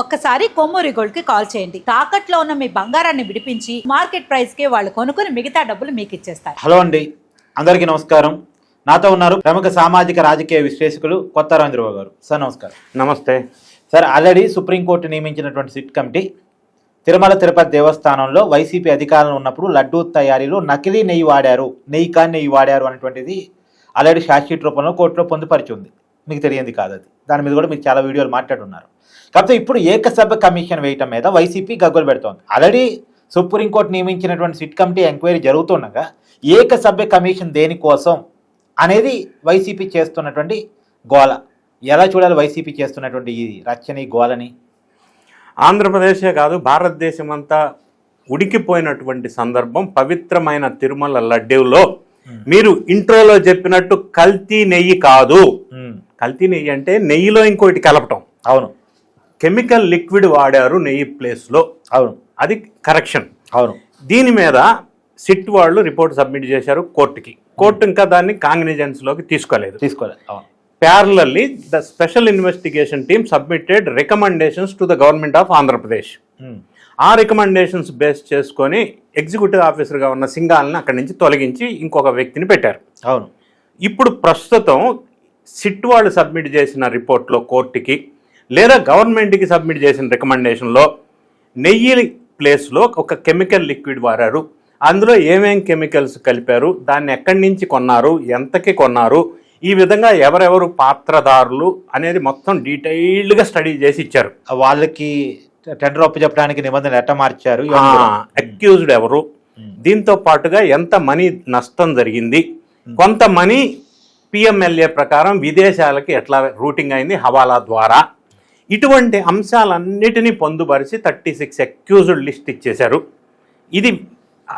ఒక్కసారి కొమ్మూరి గోల్డ్కి కాల్ చేయండి. తాకట్లో ఉన్న మీ బంగారాన్ని విడిపించి మార్కెట్ ప్రైస్కి వాళ్ళు కొనుక్కుని మిగతా డబ్బులు మీకు ఇచ్చేస్తారు. హలో అండి. అందరికీ నమస్కారం. నాతో ఉన్నారు ప్రముఖ సామాజిక రాజకీయ విశ్లేషకులు కొత్త రాంద్రబాబు గారు. సార్ నమస్కారం. నమస్తే. సార్ ఆల్రెడీ సుప్రీంకోర్టు నియమించినటువంటి సిట్ కమిటీ తిరుమల తిరుపతి దేవస్థానంలో వైసీపీ అధికారంలో ఉన్నప్పుడు లడ్డూ తయారీలో నకిలీ నెయ్యి వాడారు నెయ్యి కాని నెయ్యి వాడారు అనేటువంటిది ఆల్రెడీ షార్ట్షీట్ రూపంలో కోర్టులో పొందుపరిచి ఉంది. మీకు తెలియంది కాదు అది. దాని మీద కూడా మీరు చాలా వీడియోలు మాట్లాడున్నారు. కాకపోతే ఇప్పుడు ఏకసభ్య కమిషన్ వేయటం మీద వైసీపీ గగ్గోలు పెడుతోంది. ఆల్రెడీ సుప్రీంకోర్టు నియమించినటువంటి సిట్ కమిటీ ఎంక్వైరీ జరుగుతుండగా ఏకసభ్య కమిషన్ దేనికోసం అనేది వైసీపీ చేస్తున్నటువంటి గోల. ఎలా చూడాలి వైసీపీ చేస్తున్నటువంటి ఈ రచ్చని గోలని? ఆంధ్రప్రదేశే కాదు భారతదేశం అంతా ఉడికిపోయినటువంటి సందర్భం పవిత్రమైన తిరుమల లడ్డూలో. మీరు ఇంట్రోలో చెప్పినట్టు కల్తీ నెయ్యి కాదు. కల్తీ నెయ్యి అంటే నెయ్యిలో ఇంకోటి కలపటం. అవును. కెమికల్ లిక్విడ్ వాడారు నెయ్యి ప్లేస్లో. అవును. అది కరెక్షన్. అవును. దీని మీద సిట్ వాళ్ళు రిపోర్ట్ సబ్మిట్ చేశారు కోర్టుకి. కోర్టు ఇంకా దాన్ని కాంగ్నిజెన్స్లోకి తీసుకోలేదు. తీసుకోలేదు. అవును. parallelly the special investigation team submitted recommendations to the government of Andhra Pradesh. ఆ రికమెండేషన్స్ బేస్ చేసుకొని ఎగ్జిక్యూటివ్ ఆఫీసర్గా ఉన్న సింగాల్ని అక్కడి నుంచి తొలగించి ఇంకొక వ్యక్తిని పెట్టారు. అవును. ఇప్పుడు ప్రస్తుతం సిట్ వాళ్ళు సబ్మిట్ చేసిన రిపోర్ట్లో కోర్టుకి లేదా గవర్నమెంట్కి సబ్మిట్ చేసిన రికమెండేషన్లో నెయ్యి ప్లేస్లో ఒక కెమికల్ లిక్విడ్ వాడారు అందులో ఏమేం కెమికల్స్ కలిపారు? దాన్ని ఎక్కడి నుంచి కొన్నారు? ఎంతకి కొన్నారు? ఈ విధంగా ఎవరెవరు పాత్రదారులు అనేది మొత్తం డీటెయిల్డ్గా స్టడీ చేసి ఇచ్చారు. వాళ్ళకి టెండర్ ఒప్పు చెప్పడానికి నిబంధనలు ఎట్ట మార్చారు. అక్యూజ్డ్ ఎవరు? దీంతో పాటుగా ఎంత మనీ నష్టం జరిగింది? కొంత మనీ పిఎంఎల్ఏ ప్రకారం విదేశాలకి ఎట్లా రూటింగ్ అయింది హవాలా ద్వారా. ఇటువంటి అంశాలన్నిటినీ పొందుపరిచి థర్టీ సిక్స్ అక్యూజ్డ్ లిస్ట్ ఇచ్చేశారు. ఇది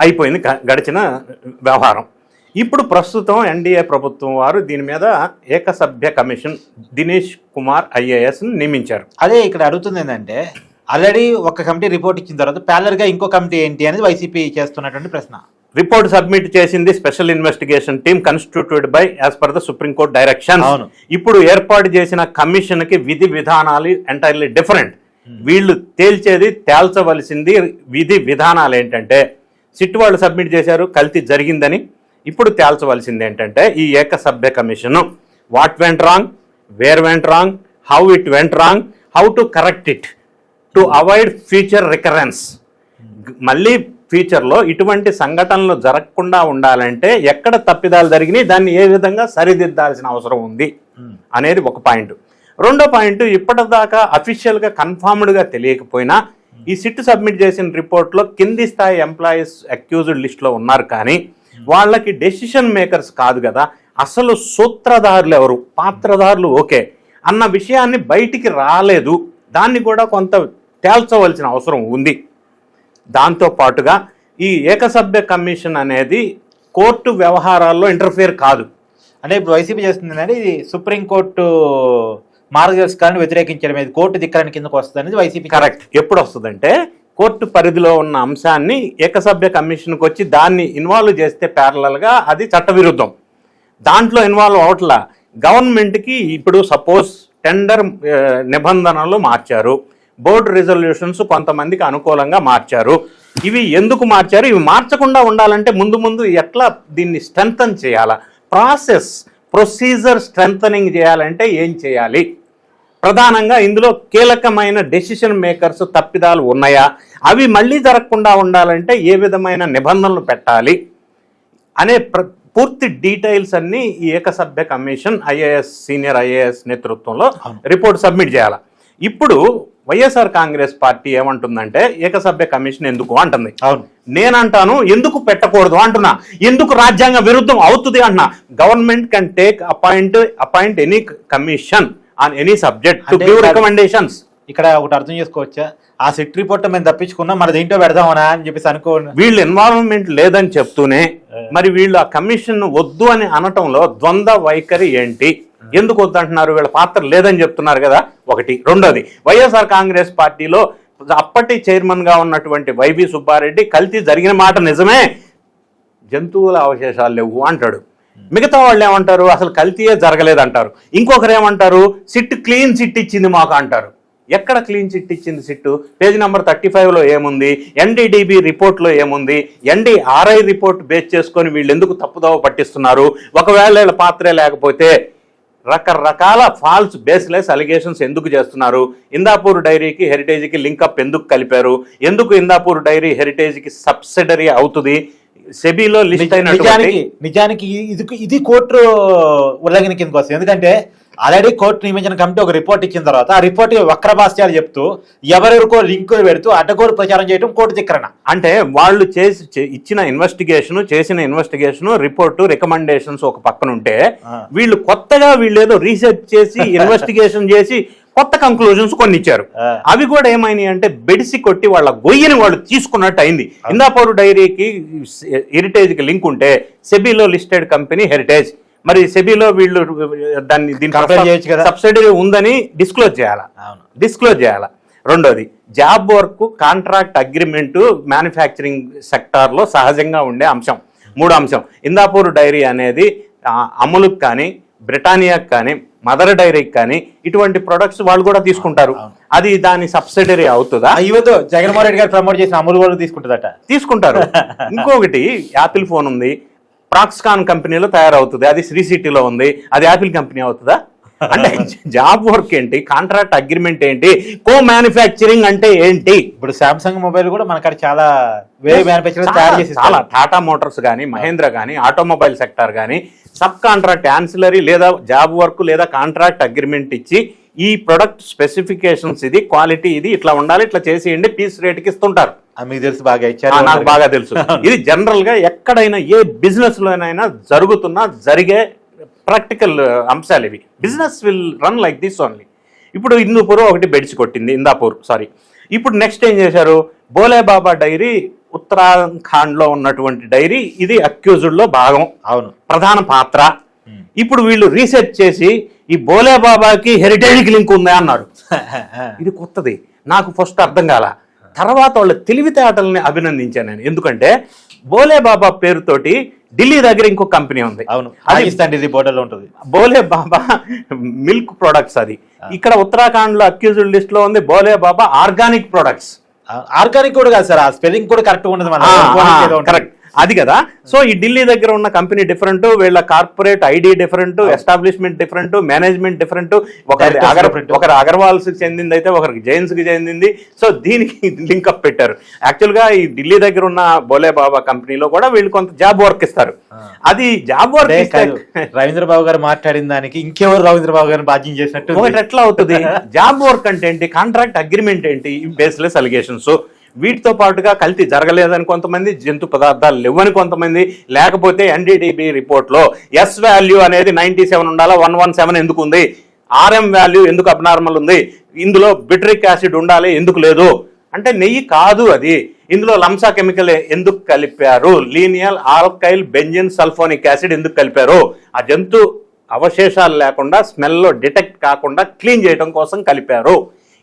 అయిపోయింది గ- గడిచిన వ్యవహారం. ఇప్పుడు ప్రస్తుతం ఎన్డీఏ ప్రభుత్వం వారు దీని మీద ఏకసభ్య కమిషన్ దినేష్ కుమార్ ఐఏఎస్ని నియమించారు. అదే ఇక్కడ అడుగుతుంది ఏంటంటే ఆల్రెడీ ఒక కమిటీ రిపోర్ట్ ఇచ్చిన తర్వాత ప్యాలర్గా ఇంకో కమిటీ ఏంటి అనేది వైసీపీ చేస్తున్నటువంటి ప్రశ్న. రిపోర్ట్ సబ్మిట్ చేసింది special investigation team constituted by as per the supreme court direction. ఇప్పుడు ఏర్పాటు చేసిన కమిషన్కి విధి విధానాలు ఎంటైర్లీ డిఫరెంట్ వీళ్ళు తేల్చేది తేల్చవలసింది విధి విధానాలు ఏంటంటే సిట్ వాళ్ళు సబ్మిట్ చేశారు కల్తీ జరిగిందని ఇప్పుడు తేల్చవలసింది ఏంటంటే ఈ ఏకసభ్య commission. What went wrong where went wrong how it went wrong how to correct it to avoid future recurrence మళ్ళీ ఫ్యూచర్లో ఇటువంటి సంఘటనలు జరగకుండా ఉండాలంటే ఎక్కడ తప్పిదాలు జరిగినాయి దాన్ని ఏ విధంగా సరిదిద్దాల్సిన అవసరం ఉంది అనేది ఒక పాయింట్. రెండో పాయింట్ ఇప్పటిదాకా అఫీషియల్గా కన్ఫర్మ్డ్గా తెలియకపోయినా ఈ సిట్ సబ్మిట్ చేసిన రిపోర్ట్లో కింది స్థాయి ఎంప్లాయీస్ అక్యూజ్డ్ లిస్ట్లో ఉన్నారు కానీ వాళ్ళకి డెసిషన్ మేకర్స్ కాదు కదా అసలు సూత్రధారులు ఎవరు? పాత్రధారులు ఓకే. అన్న విషయాన్ని బయటికి రాలేదు. దాన్ని కూడా కొంత తేల్చవలసిన అవసరం ఉంది. దాంతో పాటుగా ఈ ఏకసభ్య కమిషన్ అనేది కోర్టు వ్యవహారాల్లో ఇంటర్ఫియర్ కాదు. అంటే ఇప్పుడు వైసీపీ చేస్తుంది ఏంటంటే ఇది సుప్రీంకోర్టు మార్గదర్శకాలను వ్యతిరేకించడం ఇది కోర్టు ధిక్కరణ కిందకు వస్తుంది అనేది వైసీపీ కరెక్ట్ ఎప్పుడు వస్తుందంటే కోర్టు పరిధిలో ఉన్న అంశాన్ని ఏకసభ్య కమిషన్కి వచ్చి దాన్ని ఇన్వాల్వ్ చేస్తే ప్యారలల్గా అది చట్టవిరుద్ధం. దాంట్లో ఇన్వాల్వ్ అవట్లా గవర్నమెంట్కి ఇప్పుడు సపోజ్ టెండర్ ఆ, నిబంధనలు మార్చారు. బోర్డు రిజల్యూషన్స్ కొంతమందికి అనుకూలంగా మార్చారు. ఇవి ఎందుకు మార్చారు? ఇవి మార్చకుండా ఉండాలంటే ముందు ముందు ఎట్లా దీన్ని స్ట్రెంగ్తన్ చేయాలా? ప్రాసెస్ ప్రొసీజర్ స్ట్రెంగ్ చేయాలంటే ఏం చేయాలి? ప్రధానంగా ఇందులో కీలకమైన డెసిషన్ మేకర్స్ తప్పిదాలు ఉన్నాయా? అవి మళ్ళీ జరగకుండా ఉండాలంటే ఏ విధమైన నిబంధనలు పెట్టాలి? అనే ప్ర- పూర్తి డీటెయిల్స్ అన్ని ఈ ఏకసభ్య కమిషన్ ఐఏఎస్ సీనియర్ ఐఏఎస్ నేతృత్వంలో రిపోర్ట్ సబ్మిట్ చేయాలి? ఇప్పుడు వైఎస్ఆర్ కాంగ్రెస్ పార్టీ ఏమంటుందంటే ఏకసభ్య కమిషన్ ఎందుకు అంటుంది. అవును. నేనంటాను ఎందుకు పెట్టకూడదు అంటున్నా. ఎందుకు రాజ్యాంగ విరుద్ధం అవుతుంది అంటున్నా. Government can take appoint appoint any commission on any subject to give ఇక్కడ- రికమెండేషన్స్ ఇక్కడ ఒకటి అర్థం చేసుకోవచ్చా? ఆ సిట్ రిపోర్ట్ మేము తప్పించుకున్నాం మరి దీంట్లో పెడదామనా అని చెప్పేసి అనుకో వీళ్ళు ఇన్వాల్వ్మెంట్ లేదని చెప్తూనే మరి వీళ్ళు ఆ కమిషన్ వద్దు అని అనటంలో ద్వంద్వ వైఖరి ఏంటి? ఎందుకు వద్దంటున్నారు? వీళ్ళ పాత్ర లేదని చెప్తున్నారు కదా. ఒకటి. రెండోది వైఎస్ఆర్ కాంగ్రెస్ పార్టీలో అప్పటి చైర్మన్గా ఉన్నటువంటి వైవి సుబ్బారెడ్డి కల్తీ జరిగిన మాట నిజమే. జంతువుల అవశేషాలు లేవు అంటాడు. మిగతా వాళ్ళు ఏమంటారు? అసలు కల్తీయే జరగలేదంటారు. ఇంకొకరు ఏమంటారు? సిట్ క్లీన్ సిట్ ఇచ్చింది మాకు అంటారు. ఎక్కడ క్లీన్ చిట్ ఇచ్చింది సిట్టు? పేజ్ నెంబర్ థర్టీ ఫైవ్లో ఏముంది? ఎన్డీడీబీ రిపోర్ట్లో ఏముంది? ఎన్డీఆర్ఐ రిపోర్ట్ బేస్ చేసుకొని వీళ్ళు ఎందుకు తప్పుదోవ పట్టిస్తున్నారు? ఒకవేళ వీళ్ళ పాత్రే లేకపోతే రకరకాల ఫాల్స్ బేస్లెస్ అలిగేషన్స్ ఎందుకు చేస్తున్నారు? ఇందాపూర్ డైరీకి హెరిటేజ్కి లింకప్ ఎందుకు కలిపారు? ఎందుకు ఇందాపూర్ డైరీ హెరిటేజ్కి సబ్సిడరీ అవుతుంది? సెబీలో లిస్ట్ నిజానికి నిజానికి ఇది ఇది కోర్టు ఉల్లంఘన కిందకు వస్తుంది ఎందుకంటే ఆల్రెడీ కోర్టు నియమించిన కమిటీ ఒక రిపోర్ట్ ఇచ్చిన తర్వాత ఆ రిపోర్ట్ వక్ర భాష్యాలు చెప్తూ ఎవరెవరికో లింకులు పెడుతూ అడ్డగోలు ప్రచారం చేయడం కోర్టు ధిక్కరణ అంటే వాళ్ళు చేసి ఇచ్చిన ఇన్వెస్టిగేషన్ చేసిన ఇన్వెస్టిగేషన్ రిపోర్టు రికమెండేషన్స్ ఒక పక్కన ఉంటే. వీళ్ళు కొత్తగా వీళ్ళు ఏదో రీసెర్చ్ చేసి ఇన్వెస్టిగేషన్ చేసి కొత్త కంక్లూజన్స్ కొన్ని ఇచ్చారు. అవి కూడా ఏమైనాయి అంటే బెడిసి కొట్టి వాళ్ళ గొయ్యని వాళ్ళు తీసుకున్నట్టు అయింది. ఇందాపూర్ డైరీకి హెరిటేజ్కి లింక్ ఉంటే సెబీలో లిస్టెడ్ కంపెనీ హెరిటేజ్ మరి సెబీలో వీళ్ళు దాన్ని కదా. సబ్సిడరీ ఉందని డిస్క్లోజ్ చేయాలా? డిస్క్లోజ్ చేయాలి? రెండోది job work contract agreement manufacturing సెక్టార్లో సహజంగా ఉండే అంశం. మూడో అంశం ఇందాపూర్ డైరీ అనేది అములుకి కానీ బ్రిటానియాకి కానీ మదర్ డైరీకి కానీ ఇటువంటి ప్రొడక్ట్స్ వాళ్ళు కూడా తీసుకుంటారు. అది దాని సబ్సిడరీ అవుతుందా? ఇవ్వదు జగన్మోహన్ రెడ్డి గారు ప్రమోట్ చేసిన అమలు వాళ్ళు తీసుకుంటుందట. తీసుకుంటారు. ఇంకొకటి యాపిల్ ఫోన్ ఉంది. ప్రాక్స్కాన్ కంపెనీలో తయారవుతుంది. అది శ్రీ సిటీలో ఉంది. అది యాపిల్ కంపెనీ అవుతుందా? అంటే జాబ్ వర్క్ ఏంటి? కాంట్రాక్ట్ అగ్రిమెంట్ ఏంటి? కో మ్యానుఫ్యాక్చరింగ్ అంటే ఏంటి? ఇప్పుడు సామ్సంగ్ మొబైల్ కూడా మనకాడ చాలా వేరే మ్యానుఫ్యాక్చర్ తయారు చేసి చాలా. టాటా మోటార్స్ కానీ మహేంద్ర కానీ ఆటోమొబైల్ సెక్టార్ కానీ సబ్ కాంట్రాక్ట్ యాన్సిలరీ లేదా జాబ్ వర్క్ లేదా కాంట్రాక్ట్ అగ్రిమెంట్ ఇచ్చి ఈ ప్రొడక్ట్ స్పెసిఫికేషన్స్ ఇది క్వాలిటీ ఇది ఇట్లా ఉండాలి ఇట్లా చేసేయండి పీస్ రేట్కి ఇస్తుంటారు. మీకు తెలుసు బాగా ఇచ్చారు నాకు బాగా తెలుసు. ఇది జనరల్గా ఎక్కడైనా ఏ బిజినెస్ లోనైనా జరుగుతున్న జరిగే ప్రాక్టికల్ అంశాలు ఇవి. Business will run like this only. ఇప్పుడు హిందూపూర్ ఒకటి బెడిచి కొట్టింది ఇందాపూర్ సారీ. ఇప్పుడు నెక్స్ట్ ఏం చేశారు? బోలే బాబా డైరీ ఉత్తరాఖండ్లో ఉన్నటువంటి డైరీ ఇది అక్యూజ్డ్లో భాగం. అవును. ప్రధాన పాత్ర. ఇప్పుడు వీళ్ళు రీసెర్చ్ చేసి ఈ బోలే బాబాకి హెరిటేజ్కి లింక్ ఉందా అన్నారు. ఇది కొత్తది. నాకు ఫస్ట్ అర్థం కాల. తర్వాత వాళ్ళ తెలివితేటల్ని అభినందించాను నేను. ఎందుకంటే బోలే బాబా పేరుతోటి ఢిల్లీ దగ్గర ఇంకో కంపెనీ ఉంది. అవును. పాకిస్తాన్ ఇది బోర్డర్లో ఉంటుంది. బోలే బాబా మిల్క్ ప్రొడక్ట్స్ అది. ఇక్కడ ఉత్తరాఖండ్లో అక్యూజ్డ్ లిస్ట్లో ఉంది Bhole Baba organic products organic కూడా కాదు సార్ ఆ స్పెల్లింగ్ కూడా కరెక్ట్ ఉండదు మన కరెక్ట్ అది కదా. సో ఈ ఢిల్లీ దగ్గర ఉన్న కంపెనీ డిఫరెంట్ వీళ్ళ corporate ID different establishment different management different ఒకరి అగర్. ఒకరు అగర్వాల్స్ చెందింది అయితే ఒకరికి జైన్స్కి చెందింది. సో దీనికి లింక్ అప్ పెట్టారు. యాక్చువల్గా ఈ ఢిల్లీ దగ్గర ఉన్న బోలే బాబా కంపెనీలో కూడా వీళ్ళు కొంత జాబ్ వర్క్ ఇస్తారు. అది జాబ్ వర్క్ అదే ఇస్తే కాదు రవీంద్ర బాబు గారు మాట్లాడిన దానికి ఇంకెవరు రవీంద్ర బాబు గారిని బాధ్యం చేసినట్టు ఒకటి ఎట్లా అవుతుంది? జాబ్ వర్క్ అంటే ఏంటి? కాంట్రాక్ట్ అగ్రిమెంట్ ఏంటి? బేస్లెస్ అలిగేషన్స్ వీటితో పాటుగా కల్తీ జరగలేదని కొంతమంది జంతు పదార్థాలు లేవని కొంతమంది లేకపోతే ఎన్డీటీబీ రిపోర్ట్లో ఎస్ వాల్యూ అనేది నైంటీ సెవెన్ ఉండాలా? వన్ వన్ సెవెన్ ఎందుకు ఉంది? ఆర్ఎం వాల్యూ ఎందుకు అబ్నార్మల్ ఉంది? ఇందులో బిట్రిక్ యాసిడ్ ఉండాలి ఎందుకు లేదు? అంటే నెయ్యి కాదు అది. ఇందులో లంసా కెమికల్ ఎందుకు కలిపారు? Linear alkyl benzene sulphonic acid ఎందుకు కలిపారు? ఆ జంతు అవశేషాలు లేకుండా స్మెల్లో డిటెక్ట్ కాకుండా క్లీన్ చేయడం కోసం కలిపారు.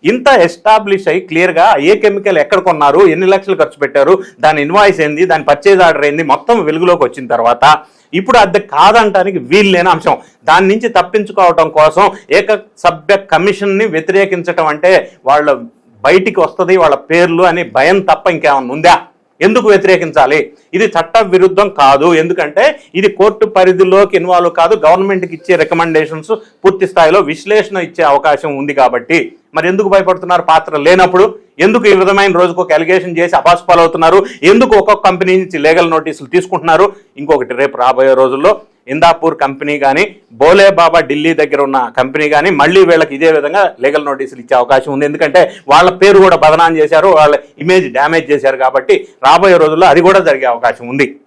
ఇంత ఎస్టాబ్లిష్ అయ్యి క్లియర్గా ఏ కెమికల్ ఎక్కడ కొన్నారు ఎన్ని లక్షలు ఖర్చు పెట్టారు దాని ఇన్వాయిస్ ఏంది దాని పర్చేజ్ ఆర్డర్ ఏంది మొత్తం వెలుగులోకి వచ్చిన తర్వాత ఇప్పుడు అది కాదంటానికి వీలు లేని అంశం. దాని నుంచి తప్పించుకోవటం కోసం ఏక సభ్య కమిషన్ని వ్యతిరేకించటం అంటే వాళ్ళ బయటికి వస్తుంది వాళ్ళ పేర్లు అని భయం తప్ప ఇంకేమన్నా ఉందా? ఎందుకు వ్యతిరేకించాలి? ఇది చట్ట విరుద్ధం కాదు. ఎందుకంటే ఇది కోర్టు పరిధిలోకి ఇన్వాల్వ్ కాదు. గవర్నమెంట్కి ఇచ్చే రికమెండేషన్స్ పూర్తి స్థాయిలో విశ్లేషణ ఇచ్చే అవకాశం ఉంది కాబట్టి. మరి ఎందుకు భయపడుతున్నారు? పాత్ర లేనప్పుడు ఎందుకు ఈ విధమైన రోజుకు ఒక అలిగేషన్ చేసి అపాస్పాలవుతున్నారు ఎందుకు ఒక్కొక్క కంపెనీ నుంచి లీగల్ నోటీసులు తీసుకుంటున్నారు? ఇంకొకటి రేపు రాబోయే రోజుల్లో ఇందాపూర్ కంపెనీ కానీ బోలే బాబా ఢిల్లీ దగ్గర ఉన్న కంపెనీ కానీ మళ్ళీ వీళ్ళకి ఇదే విధంగా లీగల్ నోటీసులు ఇచ్చే అవకాశం ఉంది. ఎందుకంటే వాళ్ళ పేరు కూడా బదనాం చేశారు వాళ్ళ ఇమేజ్ డ్యామేజ్ చేశారు కాబట్టి రాబోయే రోజుల్లో అది కూడా జరిగే అవకాశం ఉంది.